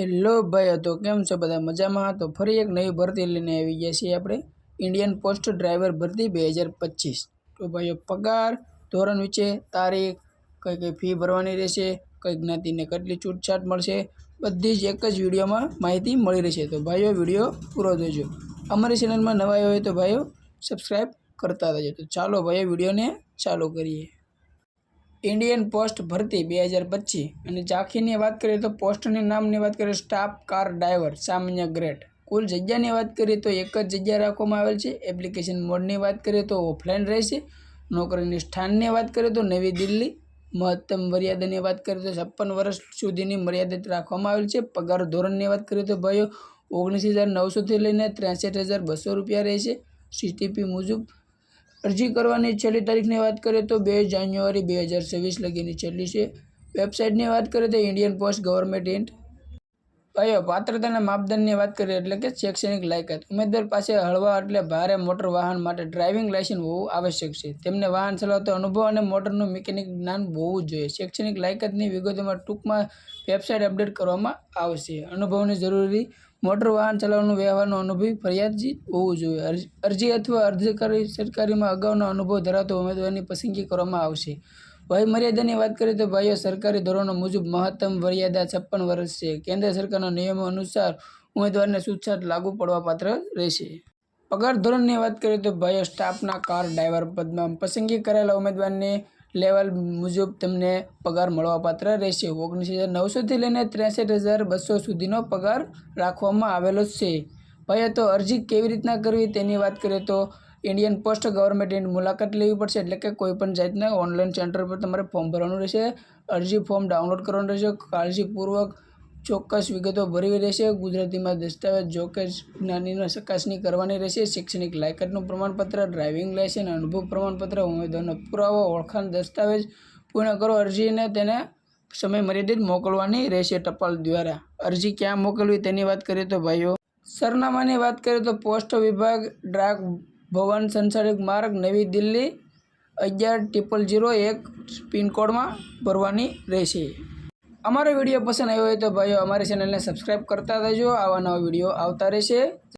Hello ભાઈ, તો કેમ છો બધા? મજામાં? તો ફરી એક નવી ભરતી લઈને આવી ગયા છીએ આપણે. ઇન્ડિયન પોસ્ટ ડ્રાઈવર ભરતી બે હજાર પચીસ. તો ભાઈઓ, પગાર, ધોરણ વિશે, તારીખ કઈ કઈ ફી ભરવાની રહેશે, કઈ જ્ઞાતિને કેટલી છૂટછાટ મળશે, બધી જ એક જ વિડીયોમાં માહિતી મળી રહેશે. તો ભાઈઓ, વીડિયો પૂરો જોજો. અમારી ચેનલમાં નવા હોય તો ભાઈઓ સબસ્ક્રાઈબ કરતા રહેજો. તો ચાલો ભાઈઓ, વિડીયોને ચાલુ કરીએ. ઇન્ડિયન પોસ્ટ ભરતી બે હજાર પચીસ. અને ઝાંખીની વાત કરીએ તો પોસ્ટની નામની વાત કરીએ, સ્ટાફ કાર ડ્રાઈવર, સામાન્ય ગ્રેડ કુલ જગ્યાની વાત કરીએ તો એક જ જગ્યા રાખવામાં આવેલ છે. એપ્લિકેશન મોડની વાત કરીએ તો ઓફલાઈન રહેશે. નોકરીની સ્થાનની વાત કરીએ તો નવી દિલ્હી. મહત્તમ મર્યાદાની વાત કરીએ તો છપ્પન વર્ષ સુધીની મર્યાદિત રાખવામાં આવેલ છે. પગાર ધોરણની વાત કરીએ તો ભાઈઓ, ઓગણીસ હજાર નવસોથી લઈને ત્રેસઠ હજાર બસો રૂપિયા રહેશે. સીટીપી મુજબ અરજી કરવાની છેલ્લી તારીખની વાત કરીએ તો બે જાન્યુઆરી બે હજાર છવ્વીસ લગીની છેલ્લી છે. વેબસાઇટની વાત કરીએ તો ઇન્ડિયન પોસ્ટ ગવર્મેન્ટ ઇન્ટ ભાઈઓ પાત્રતાના માપદંડની વાત કરીએ એટલે કે શૈક્ષણિક લાયકાત. ઉમેદવાર પાસે હળવા એટલે ભારે મોટર વાહન માટે ડ્રાઇવિંગ લાયસન્સ હોવું આવશ્યક છે. તેમને વાહન ચલાવતો અનુભવ અને મોટરનું મિકેનિક જ્ઞાન હોવું જોઈએ. શૈક્ષણિક લાયકાતની વિગતોમાં ટૂંકમાં વેબસાઇટ અપડેટ કરવામાં આવશે. અનુભવની જરૂરી મોટર વાહન ચલાવવાનું વ્યવહારનો અનુભવ ફરિયાદજી હોવું જોઈએ. અરજી- અરજી અથવા અરજીકારી સરકારીમાં અગાઉનો અનુભવ ધરાવતો ઉમેદવારની પસંદગી કરવામાં આવશે. વય મર્યાદાની વાત કરીએ તો ભાઈઓ, સરકારી ધોરણો મુજબ મહત્તમ મર્યાદા છપ્પન વર્ષ છે. કેન્દ્ર સરકારના નિયમો અનુસાર ઉમેદવારને છૂટછાટ લાગુ પડવા પાત્ર રહેશે. પગાર ધોરણની વાત કરીએ તો ભાઈઓ, સ્ટાફના કાર ડ્રાઈવર પદમાં પસંદગી કરેલા ઉમેદવારને લેવલ મુજબ તમને પગાર મળવાપાત્ર રહેશે. ઓગણીસ હજાર નવસોથી લઈને ત્રેસઠ હજાર બસો સુધીનો પગાર રાખવામાં આવેલો છે. ભાઈઓ, તો અરજી કેવી રીતના કરવી તેની વાત કરીએ તો ઇન્ડિયન પોસ્ટ ગવર્મેન્ટની મુલાકાત લેવી પડશે એટલે કે કોઈ પણ જાતના ઓનલાઈન સેન્ટર પર તમારે ફોર્મ ભરવાનું રહેશે, અરજી ફોર્મ ડાઉનલોડ કરવાનું રહેશે, કાળજીપૂર્વક ચોક્કસ વિગતો ભરવી રહેશે, ગુજરાતીમાં દસ્તાવેજ જોકેજ જ્ઞાનીની ચકાસણી કરવાની રહેશે, શૈક્ષણિક લાયકાતનું પ્રમાણપત્ર ડ્રાઇવિંગ લાયસન્સ અનુભવ પ્રમાણપત્ર, ઉમેદવારનો પુરાવો, ઓળખાણ દસ્તાવેજ પૂર્ણ કરો, અરજીને તેને સમય મર્યાદિત મોકલવાની રહેશે ટપાલ દ્વારા. અરજી ક્યાં મોકલવી તેની વાત કરીએ તો ભાઈઓ, સરનામાની વાત કરીએ તો પોસ્ટ વિભાગ ડાક ભવન સંસારિક માર્ગ, નવી દિલ્હી, અગિયાર ટ્રિપલ ઝીરો એક પિનકોડમાં ભરવાની રહેશે. અમારો વીડિયો પસંદ આવ્યો હોય તો ભાઈઓ અમારી ચેનલને સબસ્ક્રાઈબ કરતા રહેજો. આવા નવા વીડિયો આવતા રહેશે.